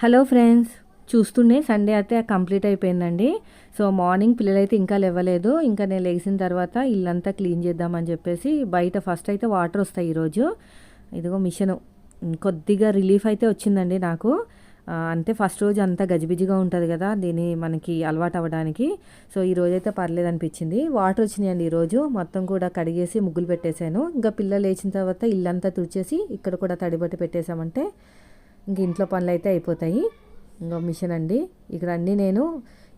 Hello friends చూస్తుండే Sunday అయితే complete అయిపోయిందండి. సో మార్నింగ్ పిల్లలైతే ఇంకా లేవలేదు. ఇంకా నేను లేచిన తర్వాత ఇల్లంతా క్లీన్ చేద్దామని చెప్పేసి బయట ఫస్ట్ అయితే వాటర్ వస్తాయి ఈరోజు. ఇదిగో మిషన్. కొద్దిగా రిలీఫ్ అయితే వచ్చిందండి నాకు. అంటే ఫస్ట్ రోజు అంతా గజిబిజిగా ఉంటుంది కదా దీన్ని మనకి అలవాటు అవ్వడానికి. సో ఈ రోజు అయితే పర్లేదు అనిపించింది. వాటర్ వచ్చినాయండి ఈరోజు. మొత్తం కూడా కడిగేసి ముగ్గులు పెట్టేశాను. ఇంకా పిల్లలు లేచిన తర్వాత ఇల్లంతా తుడిచేసి ఇక్కడ కూడా తడిబట్టి పెట్టేశామంటే ఇంక ఇంట్లో పనులు అయితే అయిపోతాయి. ఇంకా మిషన్ అండి. ఇక్కడ అన్నీ నేను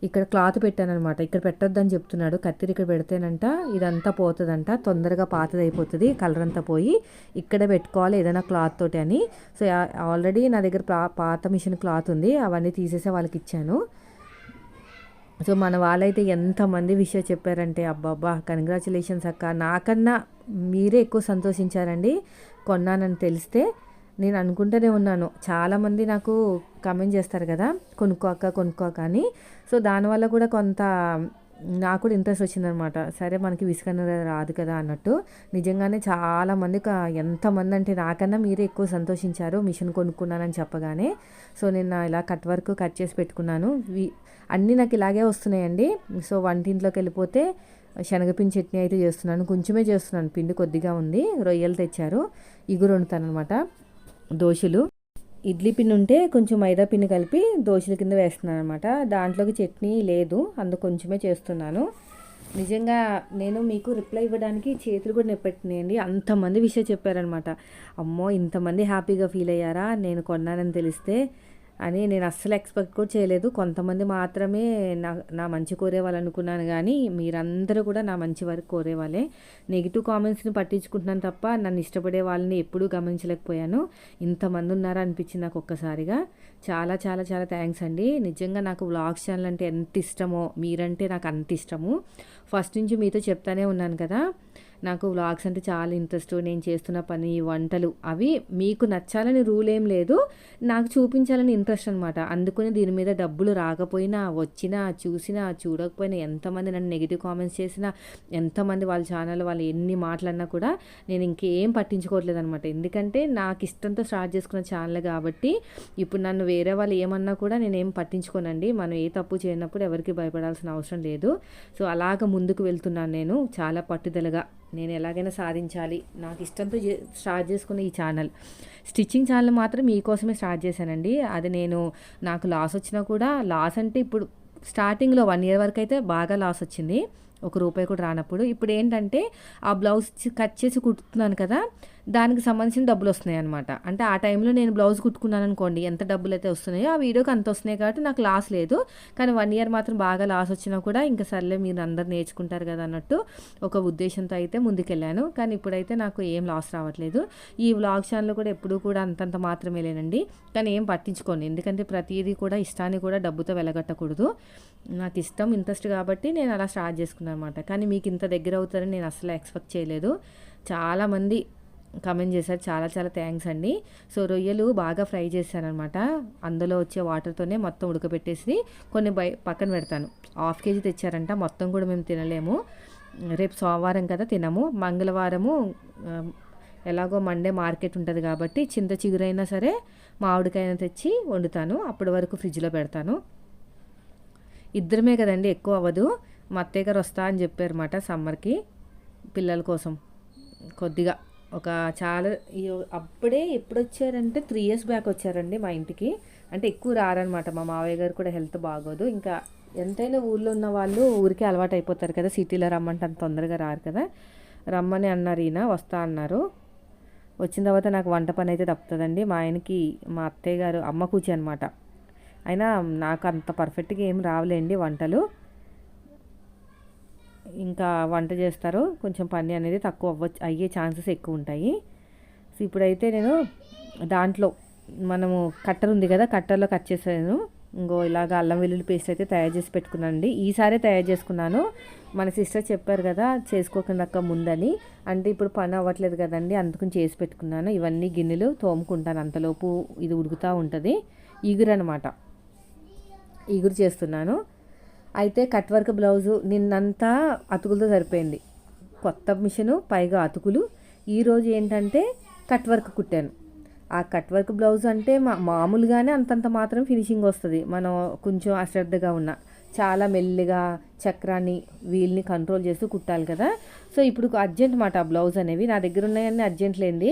ఇక్కడ క్లాత్ పెట్టాను అనమాట ఇక్కడ పెట్టొద్దని చెప్తున్నాడు. కత్తిరి ఇక్కడ పెడితేనంట ఇదంతా పోతుందంట. తొందరగా పాతది అయిపోతుంది. కలర్ అంతా పోయి ఇక్కడే పెట్టుకోవాలి ఏదైనా క్లాత్ తోటి అని. సో ఆల్రెడీ నా దగ్గర పాత మిషన్ క్లాత్ ఉంది. అవన్నీ తీసేసే వాళ్ళకి ఇచ్చాను. సో మన వాళ్ళైతే ఎంతమంది విషయం చెప్పారంటే అబ్బాబ్బా కంగ్రాచులేషన్స్ అక్క. నాకన్నా మీరే ఎక్కువ సంతోషించారండి. కొన్నానని తెలిస్తే నేను అనుకుంటూనే ఉన్నాను. చాలామంది నాకు కమెంట్ చేస్తారు కదా కొనుక్కోక కొనుక్కోక అని. సో దానివల్ల కూడా కొంత నాకు కూడా ఇంట్రెస్ట్ వచ్చిందనమాట సరే మనకి విసుకన రాదు కదా అన్నట్టు. నిజంగానే చాలామంది ఎంతమంది అంటే నాకన్నా మీరే ఎక్కువ సంతోషించారు మిషన్ కొనుక్కున్నానని చెప్పగానే. సో నేను ఇలా కట్ వర్క్ కట్ చేసి పెట్టుకున్నాను. వి- అన్నీ నాకు ఇలాగే వస్తున్నాయండి. సో వంటింట్లోకి వెళ్ళిపోతే శనగపిండి చట్నీ అయితే చేస్తున్నాను. కొంచెమే చేస్తున్నాను. పిండి కొద్దిగా ఉంది. రొయ్యలు తెచ్చారు. ఇగురు వండుతాను అనమాట దోశలు. ఇడ్లీ పిండి ఉంటే కొంచెం మైదా పిండి కలిపి దోశల కింద వేస్తున్నాను అనమాట దాంట్లోకి చట్నీ లేదు అందుకు కొంచెమే చేస్తున్నాను. నిజంగా నేను మీకు రిప్లై ఇవ్వడానికి చేతులు కూడా నొప్పెట్టినాయండి. అంతమంది విషయం చెప్పారనమాట అమ్మో ఇంతమంది హ్యాపీగా ఫీల్ అయ్యారా? నేను కొన్నానని తెలిస్తే అని నేను అస్సలు ఎక్స్పెక్ట్ కూడా చేయలేదు. కొంతమంది మాత్రమే నా నా మంచి కోరే వాళ్ళు అనుకున్నాను కానీ మీరందరూ కూడా నా మంచి వరకు కోరేవాళ్ళే. నెగిటివ్ కామెంట్స్ని పట్టించుకుంటున్నాను తప్ప నన్ను ఇష్టపడే వాళ్ళని ఎప్పుడూ గమనించలేకపోయాను. ఇంతమంది ఉన్నారా అనిపించింది నాకు ఒక్కసారిగా. చాలా చాలా చాలా థ్యాంక్స్ అండి. నిజంగా నాకు వ్లాగ్స్ ఛానల్ అంటే ఎంత ఇష్టమో మీరంటే నాకు అంత ఇష్టము. ఫస్ట్ నుంచి మీతో చెప్తానే ఉన్నాను కదా. నాకు వ్లాగ్స్ అంటే చాలా ఇంట్రెస్ట్. నేను చేస్తున్న పని వంటలు అవి మీకు నచ్చాలని రూల్ ఏం లేదు. నాకు చూపించాలని ఇంట్రెస్ట్ అనమాట అందుకని దీని మీద డబ్బులు రాకపోయినా వచ్చినా చూసినా చూడకపోయినా ఎంతమంది నన్ను నెగిటివ్ కామెంట్స్ చేసినా ఎంతమంది వాళ్ళ ఛానల్ వాళ్ళు ఎన్ని మాటలన్నా కూడా నేను ఇంకేం పట్టించుకోవట్లేదు అనమాట ఎందుకంటే నాకు ఇష్టంతో స్టార్ట్ చేసుకున్న ఛానల్ కాబట్టి ఇప్పుడు నన్ను వేరే వాళ్ళు ఏమన్నా కూడా నేను ఏం పట్టించుకోనండి. మనం ఏ తప్పు చేయనప్పుడు ఎవరికి భయపడాల్సిన అవసరం లేదు. సో అలాగ ముందుకు వెళ్తున్నాను నేను చాలా పట్టుదలగా. నేను ఎలాగైనా సాధించాలి. నాకు ఇష్టంతో స్టార్ట్ చేసుకున్న ఈ ఛానల్. స్టిచ్చింగ్ ఛానల్ మాత్రం మీకోసమే స్టార్ట్ చేశానండి. అది నేను నాకు లాస్ వచ్చినా కూడా లాస్ అంటే ఇప్పుడు స్టార్టింగ్లో వన్ ఇయర్ వరకు అయితే బాగా లాస్ వచ్చింది ఒక రూపాయి కూడా రానప్పుడు. ఇప్పుడు ఏంటంటే ఆ బ్లౌజ్ కట్ చేసి కుట్టుతున్నాను కదా దానికి సంబంధించిన డబ్బులు వస్తున్నాయి అనమాట అంటే ఆ టైంలో నేను బ్లౌజ్ కుట్టుకున్నాను అనుకోండి ఎంత డబ్బులు అయితే వస్తున్నాయో ఆ వీడియోకి అంత వస్తున్నాయి కాబట్టి నాకు లాస్ లేదు. కానీ వన్ ఇయర్ మాత్రం బాగా లాస్ వచ్చినా కూడా ఇంకా సర్లే మీరు అందరు నేర్చుకుంటారు కదా అన్నట్టు ఒక ఉద్దేశంతో అయితే ముందుకెళ్ళాను. కానీ ఇప్పుడైతే నాకు ఏం లాస్ రావట్లేదు. ఈ వ్లాగ్ ఛానల్ కూడా ఎప్పుడూ కూడా అంతంత మాత్రమే లేనండి. కానీ ఏం పట్టించుకోండి ఎందుకంటే ప్రతిదీ కూడా ఇష్టాన్ని కూడా డబ్బుతో వెలగట్టకూడదు. నాకు ఇష్టం ఇంట్రెస్ట్ కాబట్టి నేను అలా స్టార్ట్ చేసుకున్నాను అనమాట కానీ మీకు ఇంత దగ్గర అవుతారని నేను అసలు ఎక్స్పెక్ట్ చేయలేదు. చాలామంది కమెంట్ చేశారు. చాలా చాలా థ్యాంక్స్ అండి. సో రొయ్యలు బాగా ఫ్రై చేశానమాట అందులో వచ్చే వాటర్తోనే మొత్తం ఉడకబెట్టేసి కొన్ని బై పక్కన పెడతాను. హాఫ్ కేజీ తెచ్చారంట. మొత్తం కూడా మేము తినలేము. రేపు సోమవారం కదా తినము. మంగళవారము ఎలాగో మండే మార్కెట్ ఉంటుంది కాబట్టి చింత చిగురైనా సరే మామిడికాయన తెచ్చి వండుతాను. అప్పటి వరకు ఫ్రిడ్జ్లో పెడతాను. ఇద్దరమే కదండి ఎక్కువ అవ్వదు. మా అత్తయ్య గారు వస్తా అని చెప్పారన్నమాట సమ్మర్కి పిల్లల కోసం. కొద్దిగా ఒక చాలా అప్పుడే ఎప్పుడు వచ్చారంటే త్రీ ఇయర్స్ బ్యాక్ వచ్చారండి మా ఇంటికి. అంటే ఎక్కువ రారనమాట మా మావయ్య గారు కూడా హెల్త్ బాగోదు. ఇంకా ఎంతైనా ఊళ్ళో ఉన్న వాళ్ళు ఊరికే అలవాటు అయిపోతారు కదా సిటీలో రమ్మంటే అంత తొందరగా రారు కదా. రమ్మని అన్నారు ఈయన వస్తా అన్నారు. వచ్చిన తర్వాత నాకు వంట పని అయితే తప్పుతుందండి. మా ఆయనకి మా అత్తయ్య గారు అమ్మ కూచి అనమాట అయినా నాకు అంత పర్ఫెక్ట్గా ఏం రావులేండి వంటలు. ఇంకా వంట చేస్తారు. కొంచెం పని అనేది తక్కువ అవ్వచ్చు అయ్యే ఛాన్సెస్ ఎక్కువ ఉంటాయి. సో ఇప్పుడైతే నేను దాంట్లో మనము కట్టర్ ఉంది కదా కట్టర్లో కట్ చేసాను ఇంకో ఇలాగ అల్లం వెల్లుల్లి పేస్ట్ అయితే తయారు చేసి పెట్టుకున్నానండి. ఈసారే తయారు చేసుకున్నాను. మన సిస్టర్ చెప్పారు కదా చేసుకోకుండా ముందని. అంటే ఇప్పుడు పని అవ్వట్లేదు కదండి అందుకని చేసి పెట్టుకున్నాను. ఇవన్నీ గిన్నెలు తోముకుంటాను. అంతలోపు ఇది ఉడుకుతూ ఉంటుంది. ఈగురు అనమాట ఈగురు చేస్తున్నాను. అయితే కట్ వర్క్ బ్లౌజు నిన్నంతా అతుకులతో సరిపోయింది. కొత్త మిషను పైగా అతుకులు. ఈరోజు ఏంటంటే కట్ వర్క్ కుట్టాను. ఆ కట్ వర్క్ బ్లౌజ్ అంటే మా మామూలుగానే అంతంత మాత్రం ఫినిషింగ్ వస్తుంది. మనం కొంచెం అశ్రద్ధగా ఉన్న. చాలా మెల్లిగా చక్రాన్ని వీల్ని కంట్రోల్ చేస్తూ కుట్టాలి కదా. సో ఇప్పుడు అర్జెంట్ మాట ఆ బ్లౌజ్ అనేవి. నా దగ్గర ఉన్నాయన్నీ అర్జెంట్ లేనిది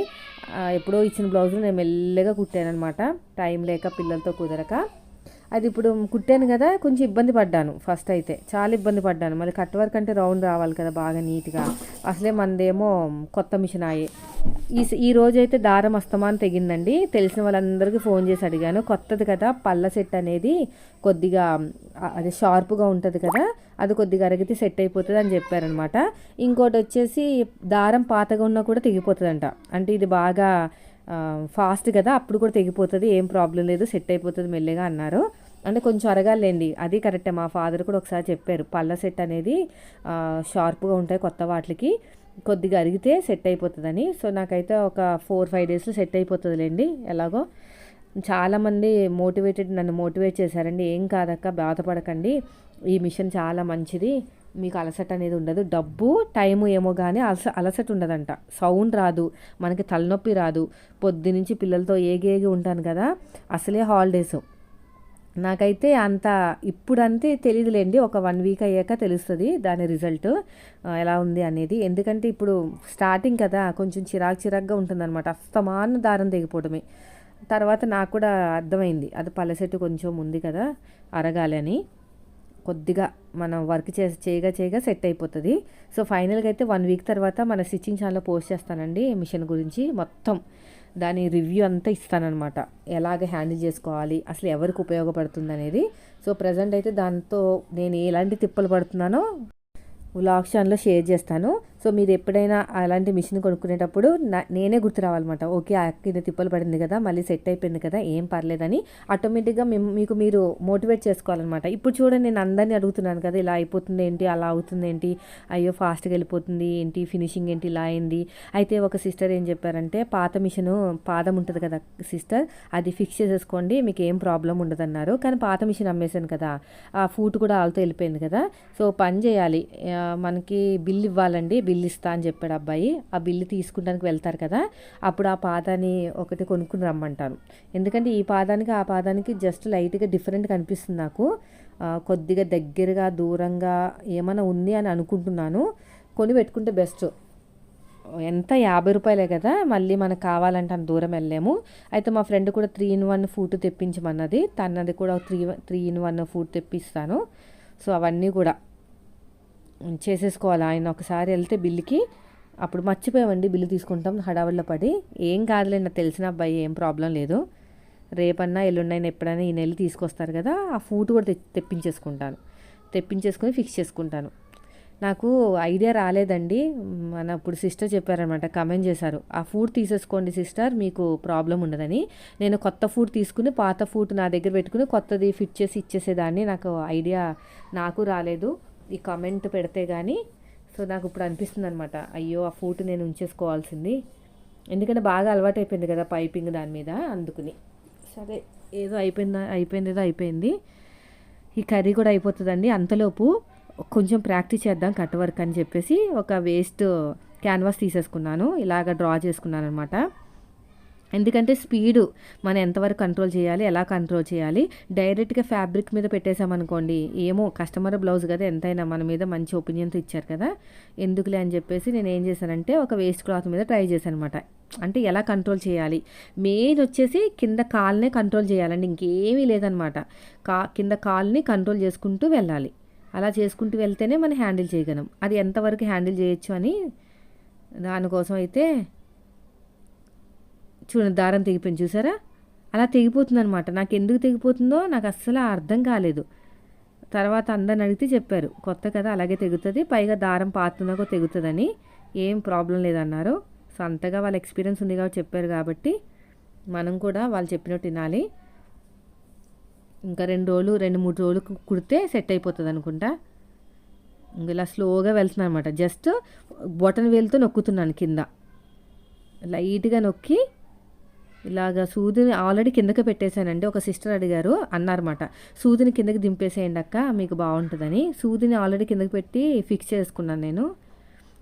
ఎప్పుడో ఇచ్చిన బ్లౌజులు నేను మెల్లగా కుట్టాను అనమాట టైం లేక పిల్లలతో కుదరక. అది ఇప్పుడు కుట్టాను కదా కొంచెం ఇబ్బంది పడ్డాను. ఫస్ట్ అయితే చాలా ఇబ్బంది పడ్డాను. మళ్ళీ కట్ వర్క్ అంటే రౌండ్ రావాలి కదా బాగా నీట్గా. అసలే మనదేమో కొత్త మిషన్ అయ్యి ఈ ఈ రోజు అయితే దారం అస్తమాన్ తెగిందండి. తెలిసిన వాళ్ళందరికీ ఫోన్ చేసి అడిగాను. కొత్తది కదా పళ్ళ సెట్ అనేది కొద్దిగా అది షార్ప్గా ఉంటుంది కదా అది కొద్దిగా అరిగితే సెట్ అయిపోతుంది అని చెప్పారనమాట. ఇంకోటి వచ్చేసి దారం పాతగా ఉన్నా కూడా తెగిపోతుందంట. అంటే ఇది బాగా ఫాస్ట్ కదా అప్పుడు కూడా తెగిపోతుంది ఏం ప్రాబ్లం లేదు సెట్ అయిపోతుంది మెల్లగా అన్నారు. అంటే కొంచెం అరగాలండి అది కరెక్టే మా ఫాదర్ కూడా ఒకసారి చెప్పారు పళ్ళ సెట్ అనేది షార్ప్గా ఉంటాయి కొత్త వాటికి కొద్దిగా అరిగితే సెట్ అయిపోతుందని. సో నాకైతే ఒక ఫోర్ ఫైవ్ డేస్లో సెట్ అయిపోతుందిలేండి ఎలాగో. చాలామంది మోటివేటెడ్ నన్ను మోటివేట్ చేశారండి ఏం కాదక్క బాధపడకండి ఈ మిషన్ చాలా మంచిది మీకు అలసట అనేది ఉండదు. డబ్బు టైము ఏమో కానీ అలస అలసట ఉండదంట. సౌండ్ రాదు. మనకి తలనొప్పి రాదు. పొద్దునుంచి పిల్లలతో ఏగేగి ఉంటాను కదా అసలే హాలిడేస్ నాకైతే అంత ఇప్పుడంతే తెలియదులేండి ఒక వన్ వీక్ అయ్యాక తెలుస్తుంది దాని రిజల్ట్ ఎలా ఉంది అనేది. ఎందుకంటే ఇప్పుడు స్టార్టింగ్ కదా కొంచెం చిరాకు చిరాకుగా ఉంటుందన్నమాట. అస్తమాన దారం తెగిపోవడమే. తర్వాత నాకు కూడా అర్థమైంది. అది పల్లెసెట్టు కొంచెం ఉంది కదా అరగాలి అని. కొద్దిగా మనం వర్క్ చే చేయగా చేయగా సెట్ అయిపోతుంది. సో ఫైనల్గా అయితే వన్ వీక్ తర్వాత మన స్టిచ్చింగ్ ఛానల్లో పోస్ట్ చేస్తానండి మిషన్ గురించి మొత్తం. దాని రివ్యూ అంతా ఇస్తానమాట ఎలాగ హ్యాండిల్ చేసుకోవాలి అసలు ఎవరికి ఉపయోగపడుతుంది అనేది సో ప్రజెంట్ అయితే దాంతో నేను ఎలాంటి తిప్పలు పడుతున్నానో వ్లాగ్ ఛానల్లో షేర్ చేస్తాను. సో మీరు ఎప్పుడైనా అలాంటి మిషన్ కొనుక్కునేటప్పుడు నేనే గుర్తు రావాలన్నమాట. ఓకే ఆ కింద తిప్పలు పడింది కదా మళ్ళీ సెట్ అయిపోయింది కదా ఏం పర్లేదని ఆటోమేటిక్గా మేము మీకు మీరు మోటివేట్ చేసుకోవాలన్నమాట. ఇప్పుడు చూడండి నేను అందరినీ అడుగుతున్నాను కదా ఇలా అయిపోతుంది ఏంటి అలా అవుతుంది ఏంటి అయ్యో ఫాస్ట్గా వెళ్ళిపోతుంది ఏంటి ఫినిషింగ్ ఏంటి ఇలా అయింది. అయితే ఒక సిస్టర్ ఏం చెప్పారంటే పాత మిషను పాదం ఉంటుంది కదా సిస్టర్ అది ఫిక్స్ చేసేసుకోండి మీకు ఏం ప్రాబ్లం ఉండదన్నారు. కానీ పాత మిషన్ అమ్మేశాను కదా ఆ ఫూట్ కూడా ఆల్తో వెళ్ళిపోయింది కదా. సో పని చేయాలి. మనకి బిల్ ఇవ్వాలండి బిల్ ఇస్తా అని చెప్పాడు అబ్బాయి. ఆ బిల్లు తీసుకుంటానికి వెళ్తారు కదా అప్పుడు ఆ పాదాన్ని ఒకటి కొనుక్కుని రమ్మంటాను ఎందుకంటే ఈ పాదానికి ఆ పాదానికి జస్ట్ లైట్గా డిఫరెంట్ కనిపిస్తుంది నాకు. కొద్దిగా దగ్గరగా దూరంగా ఏమైనా ఉంది అని అనుకుంటున్నాను. కొని పెట్టుకుంటే బెస్ట్ ఎంత? యాభై రూపాయలే కదా మళ్ళీ మనకు కావాలంటే అంత దూరం వెళ్ళలేము. అయితే మా ఫ్రెండ్ కూడా త్రీ ఇన్ వన్ ఫుడ్ తెప్పించమన్నది. తనది కూడా three three in one food తెప్పిస్తాను. సో అవన్నీ కూడా. చేసేసుకోవాలి. ఆయన ఒకసారి వెళ్తే బిల్లుకి అప్పుడు మర్చిపోయామండి బిల్లు తీసుకుంటాం హడావిడిలో పడి. ఏం కాదులే నాకు తెలిసిన అబ్బాయి ఏం ప్రాబ్లం లేదు. రేపన్నా ఎల్లుండైనా ఎప్పుడైనా ఈ నెల తీసుకొస్తారు కదా ఆ ఫూట్ కూడా తె- తెప్పించేసుకుంటాను. తెప్పించేసుకొని ఫిక్స్ చేసుకుంటాను. నాకు ఐడియా రాలేదండి. మన ఇప్పుడు సిస్టర్ చెప్పారనమాట కమెంట్ చేశారు. ఆ ఫుడ్ తీసేసుకోండి సిస్టర్ మీకు ప్రాబ్లం ఉండదని. నేను కొత్త ఫుడ్ తీసుకుని పాత ఫుడ్ నా దగ్గర పెట్టుకుని కొత్తది ఫిట్ చేసి ఇచ్చేసేదాన్ని. నాకు ఐడియా నాకు రాలేదు. ఈ కామెంట్ పెడితే కానీ సో నాకు ఇప్పుడు అనిపిస్తుంది అనమాట అయ్యో ఆ ఫూట్ నేను ఉంచేసుకోవాల్సింది. ఎందుకంటే బాగా అలవాటు అయిపోయింది కదా పైపింగ్ దాని మీద అందుకుని. సరే ఏదో అయిపోయిందా అయిపోయింది ఏదో అయిపోయింది. ఈ కర్రీ కూడా అయిపోతుందండి అంతలోపు. కొంచెం ప్రాక్టీస్ చేద్దాం కట్ వర్క్ అని చెప్పేసి ఒక వేస్ట్ క్యాన్వాస్ తీసేసుకున్నాను. ఇలాగ డ్రా చేసుకున్నాను అనమాట ఎందుకంటే స్పీడు మనం ఎంతవరకు కంట్రోల్ చేయాలి ఎలా కంట్రోల్ చేయాలి డైరెక్ట్గా ఫ్యాబ్రిక్ మీద పెట్టేసామనుకోండి ఏమో కస్టమర్ బ్లౌజ్ కదా ఎంతైనా మన మీద మంచి ఒపీనియన్తో ఇచ్చారు కదా ఎందుకులే అని చెప్పేసి నేను ఏం చేశానంటే ఒక వేస్ట్ క్లాత్ మీద ట్రై చేశాను అనమాట అంటే ఎలా కంట్రోల్ చేయాలి? మెయిన్ వచ్చేసి కింద కాల్నే కంట్రోల్ చేయాలండి ఇంకేమీ లేదనమాట. కా కింద కాల్ని కంట్రోల్ చేసుకుంటూ వెళ్ళాలి. అలా చేసుకుంటూ వెళ్తేనే మనం హ్యాండిల్ చేయగలం. అది ఎంతవరకు హ్యాండిల్ చేయొచ్చు అని దానికోసం అయితే చూడండి దారం తెగిపోయింది చూసారా? అలా తెగిపోతుంది అనమాట నాకు ఎందుకు తెగిపోతుందో నాకు అస్సలు అర్థం కాలేదు. తర్వాత అందరిని అడిగితే చెప్పారు కొత్త కదా అలాగే తెగుతుంది పైగా దారం పాతున్నాకో తెగుతుందని. ఏం ప్రాబ్లం లేదన్నారు. సో అంతగా వాళ్ళ ఎక్స్పీరియన్స్ ఉంది కాబట్టి చెప్పారు కాబట్టి మనం కూడా వాళ్ళు చెప్పినట్టు వినాలి ఇంకా రెండు రోజులు రెండు మూడు రోజులు కుడితే సెట్ అయిపోతుంది అనుకుంటా. ఇంక ఇలా స్లోగా వెళ్తున్నాను అనమాట జస్ట్ బొటన్ వేలుతో నొక్కుతున్నాను కింద. లైట్గా నొక్కి ఇలాగ సూదిని ఆల్రెడీ కిందకి పెట్టేశానండి. ఒక సిస్టర్ అడిగారు అన్నారన్నమాట. సూదిని కిందకి దింపేసేయండి అక్క మీకు బాగుంటుందని సూదిని ఆల్రెడీ కిందకి పెట్టి ఫిక్స్ చేసుకున్నాను నేను.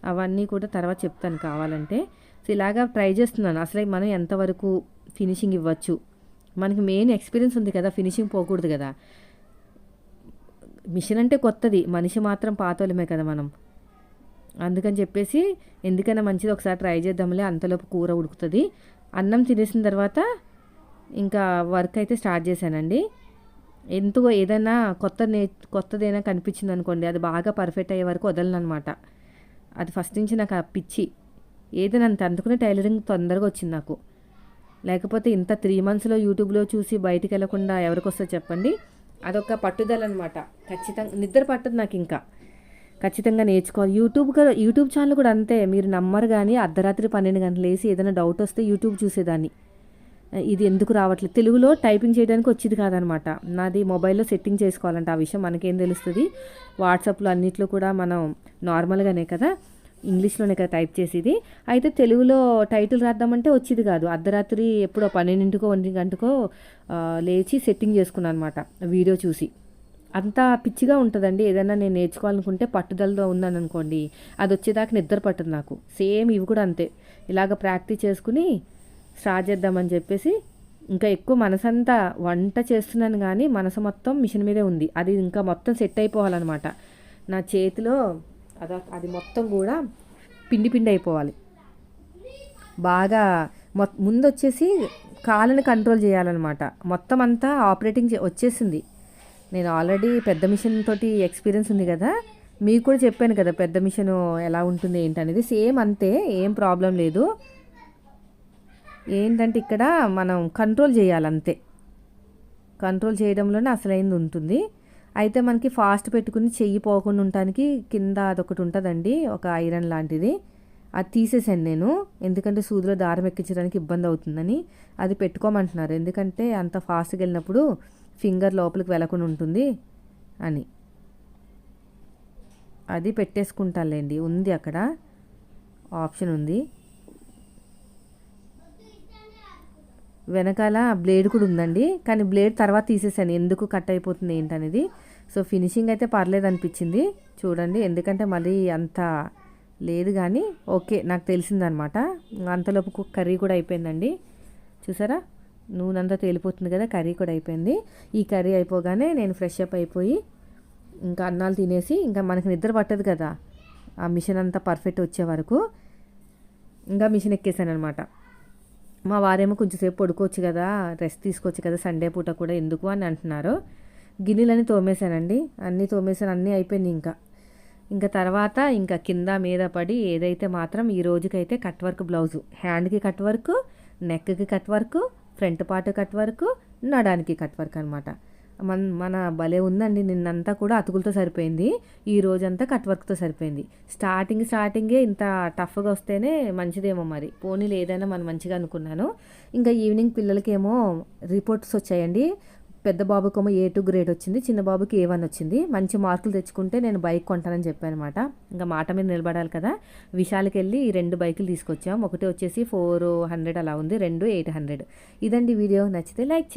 అవన్నీ కూడా తర్వాత చెప్తాను కావాలంటే. సో ఇలాగా ట్రై చేస్తున్నాను. అసలు మనం ఎంతవరకు ఫినిషింగ్ ఇవ్వచ్చు? మనకి మెయిన్ ఎక్స్పీరియన్స్ ఉంది కదా ఫినిషింగ్ పోకూడదు కదా. మిషన్ అంటే కొత్తది మనిషి మాత్రం పాతోళమే కదా మనం. అందుకని చెప్పేసి ఎందుకైనా మంచిది ఒకసారి ట్రై చేద్దాంలే అంతలోపు కూర ఉడుకుతుంది. అన్నం తినేసిన తర్వాత ఇంకా వర్క్ అయితే స్టార్ట్ చేశానండి. ఎందుకో ఏదైనా కొత్త నే కొత్తదైనా కనిపించింది అనుకోండి అది బాగా పర్ఫెక్ట్ అయ్యే వరకు వదలనమాట అది ఫస్ట్ నుంచి నాకు ఆ పిచ్చి. ఏదైనా అంత అందుకునే టైలరింగ్ తొందరగా వచ్చింది నాకు. లేకపోతే ఇంత త్రీ మంత్స్లో యూట్యూబ్లో చూసి బయటికి వెళ్ళకుండా ఎవరికి వస్తుందో చెప్పండి. అదొక పట్టుదల అనమాట ఖచ్చితంగా నిద్ర పట్టదు నాకు ఇంకా. ఖచ్చితంగా నేర్చుకోవాలి. యూట్యూబ్ యూట్యూబ్ ఛానల్ కూడా అంతే. మీరు నమ్మరు కానీ అర్ధరాత్రి పన్నెండు గంటలు వేసి ఏదైనా డౌట్ వస్తే యూట్యూబ్ చూసేదాన్ని. ఇది ఎందుకు రావట్లేదు? తెలుగులో టైపింగ్ చేయడానికి వచ్చేది కాదనమాట. నాది మొబైల్లో సెట్టింగ్ చేసుకోవాలంటే ఆ విషయం. మనకేం తెలుస్తుంది? వాట్సాప్లో అన్నిట్లో కూడా మనం నార్మల్గానే కదా? ఇంగ్లీష్లోనే కదా టైప్ చేసేది. అయితే తెలుగులో టైటిల్ రాద్దామంటే వచ్చేది కాదు. అర్ధరాత్రి ఎప్పుడో పన్నెండింటికో ఒంటి గంటకో లేచి సెట్టింగ్ చేసుకున్నాను అనమాట వీడియో చూసి. అంత పిచ్చిగా ఉంటుందండి. ఏదైనా నేను నేర్చుకోవాలనుకుంటే పట్టుదలతో ఉన్నాను అనుకోండి అది వచ్చేదాకా నిద్ర పట్టదు నాకు. సేమ్ ఇవి కూడా అంతే. ఇలాగ ప్రాక్టీస్ చేసుకుని స్టార్ట్ చేద్దామని చెప్పేసి ఇంకా ఎక్కువ మనసంతా వంట చేస్తున్నాను కానీ మనసు మొత్తం మిషన్ మీదే ఉంది. అది ఇంకా మొత్తం సెట్ అయిపోవాలన్నమాట. నా చేతిలో అది అది మొత్తం కూడా పిండి పిండి అయిపోవాలి. బాగా మొ ముందు వచ్చేసి కాళ్ళని కంట్రోల్ చేయాలన్నమాట. మొత్తం అంతా ఆపరేటింగ్ చే- వచ్చేసింది. నేను ఆల్రెడీ పెద్ద మిషన్ తోటి ఎక్స్పీరియన్స్ ఉంది కదా మీకు కూడా చెప్పాను కదా పెద్ద మిషన్ ఎలా ఉంటుంది ఏంటనేది సేమ్ అంతే ఏం ప్రాబ్లం లేదు. ఏంటంటే ఇక్కడ మనం కంట్రోల్ చేయాలి అంతే కంట్రోల్ చేయడంలోనే అసలైంది ఉంటుంది. అయితే మనకి ఫాస్ట్ పెట్టుకుని చెయ్యి పోకుండా ఉండటానికి కింద అదొకటి ఉంటుందండి ఒక ఐరన్ లాంటిది. అది తీసేసాను నేను ఎందుకంటే సూదిలో దారం ఎక్కించడానికి ఇబ్బంది అవుతుందని. అది పెట్టుకోమంటున్నారు ఎందుకంటే అంత ఫాస్ట్గా వెళ్ళినప్పుడు ఫింగర్ లోపలికి వెళ్ళకుండా ఉంటుంది అని. అది పెట్టేసుకుంటానులేండి. ఉంది అక్కడ. ఆప్షన్ ఉంది. వెనకాల బ్లేడ్ కూడా ఉందండి. కానీ బ్లేడ్ తర్వాత తీసేసాను. ఎందుకు కట్ అయిపోతుంది ఏంటనేది. సో ఫినిషింగ్ అయితే పర్లేదు అనిపించింది. చూడండి. ఎందుకంటే మళ్ళీ అంత లేదు కానీ ఓకే నాకు తెలిసిందనమాట. అంతలోపు కర్రీ కూడా అయిపోయిందండి. చూసారా? నూనె అంతా తేలిపోతుంది కదా కర్రీ కూడా అయిపోయింది. ఈ కర్రీ అయిపోగానే నేను ఫ్రెష్ అప్ అయిపోయి ఇంకా అన్నాలు తినేసి ఇంకా మనకి నిద్ర పట్టదు కదా. ఆ మిషన్ అంతా పర్ఫెక్ట్ వచ్చే వరకు ఇంకా మిషన్ ఎక్కేసాను అనమాట మా వారేమో కొంచెంసేపు పడుకోవచ్చు కదా రెస్ట్ తీసుకోవచ్చు కదా సండే పూట కూడా ఎందుకు అని అంటున్నారు. గిన్నెలన్నీ తోమేశానండి. అన్నీ తోమేశాను అన్నీ అయిపోయింది ఇంకా. ఇంకా తర్వాత ఇంకా కింద మీద పడి ఏదైతే మాత్రం ఈ రోజుకైతే కట్ వర్క్ బ్లౌజు. హ్యాండ్కి కట్ వర్క్ నెక్కి cut work front part cut work నడానికి cut work అనమాట మన మన భలే ఉందండి నిన్నంతా కూడా అతుకులతో సరిపోయింది ఈ రోజంతా కట్ వర్క్తో సరిపోయింది. స్టార్టింగ్ స్టార్టింగే ఇంత టఫ్గా వస్తేనే మంచిదేమో మరి. పోనీ లేదైనా మనం మంచిగా అనుకున్నాను. ఇంకా ఈవినింగ్ పిల్లలకేమో రిపోర్ట్స్ వచ్చాయండి. పెద్ద బాబుకేమో ఏ టూ గ్రేడ్ వచ్చింది చిన్న బాబుకి ఏ వన్ వచ్చింది. మంచి మార్కులు తెచ్చుకుంటే నేను బైక్ కొంటానని చెప్పాను అనమాట ఇంకా మాట మీద నిలబడాలి కదా. విశాల్కి వెళ్ళి ఈ రెండు బైకులు తీసుకొచ్చాం. ఒకటి వచ్చేసి ఫోర్ హండ్రెడ్ అలా ఉంది రెండు ఎయిట్ హండ్రెడ్ ఇదండి వీడియో. నచ్చితే లైక్